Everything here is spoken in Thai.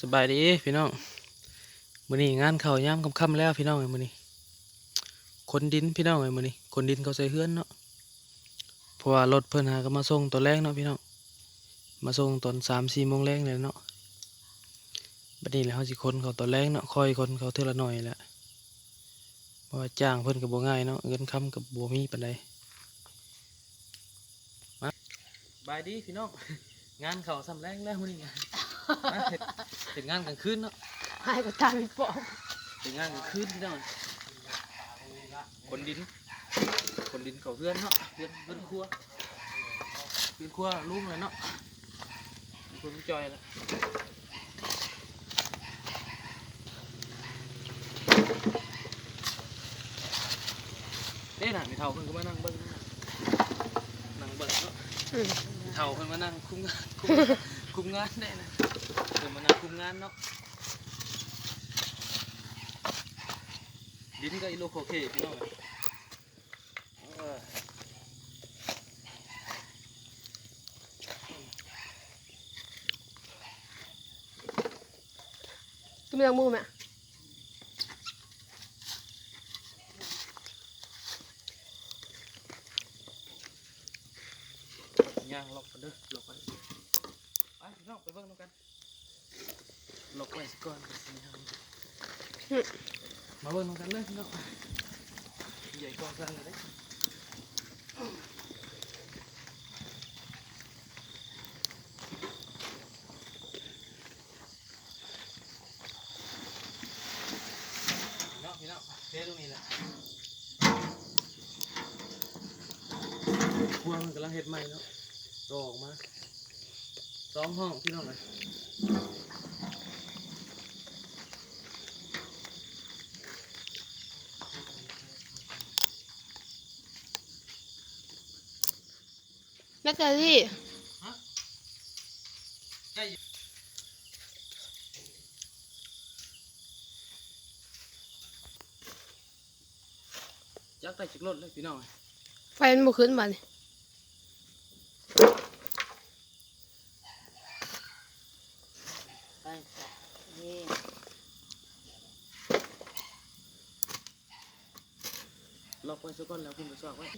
สบายดีพี่น้องมื้อนี้งานเขายามค่ำๆแล้วพี่น้องเอ้มื้อนี้คนดินพี่น้องเอ้มื้อนี้คนดินเขาใส่เฮือนเนาะเพราะว่ารถเพิ่นหาก็มาส่งตอนแรกเนาะพี่น้องมาส่งตอน3-4โมงแรงเลยเนาะบัดนี้แล้วเฮาสิคนเขาตอนแรกเนาะคอยคนเขาเท่ละหน่อยแหละเพราะว่าจ้างเพิ่นก็บ่ง่ายเนาะเงินคำก็บ่มีปานใดมาบายดีพี่น้องงานเขาสำแรงแล้วมื้อนี้ เฮ็ดเฮ็ดงานกลางคืนเนาะให้ก็ตามเป็นปอบเป็นงานกลางคืนพี่น้องคนดิน คนดินเขาเพื่อนเนาะเพื่อนเพื่อนครัวเพื่อนครัวลุงเลยเนาะเพื่อนจอยแล้วเด้น่ะมีเท่าเพิ่นก็มานั่งเบิ่งนั่งเบิ่งเนาะอืมมีเท่าเพิ่นมานั่งคุมงานคุมคุมงานได้นะ เพิ่นมานั่งคุมงานเนาะดินก็อีโลโคเค ล็อกไว้สิก่อนสิย่ามาเบิ่งกันเลยพี่น้องใหญ่กว่ากันเลยเด้พี่น้องพี่น้องเทตรงนี้แหละควมันกำลังเฮ็ดใหม่เนาะตออกมาสองห้องพี่น้องเลย แม่เกอรี่ใช่อยู่จักได้จักรถเลยพี่น้องเอ้ยไฟมันบุขึ้นมาเนี่ยไปนี่ล็อกไว้ซะก่อนแล้วคุณไปสอบไว้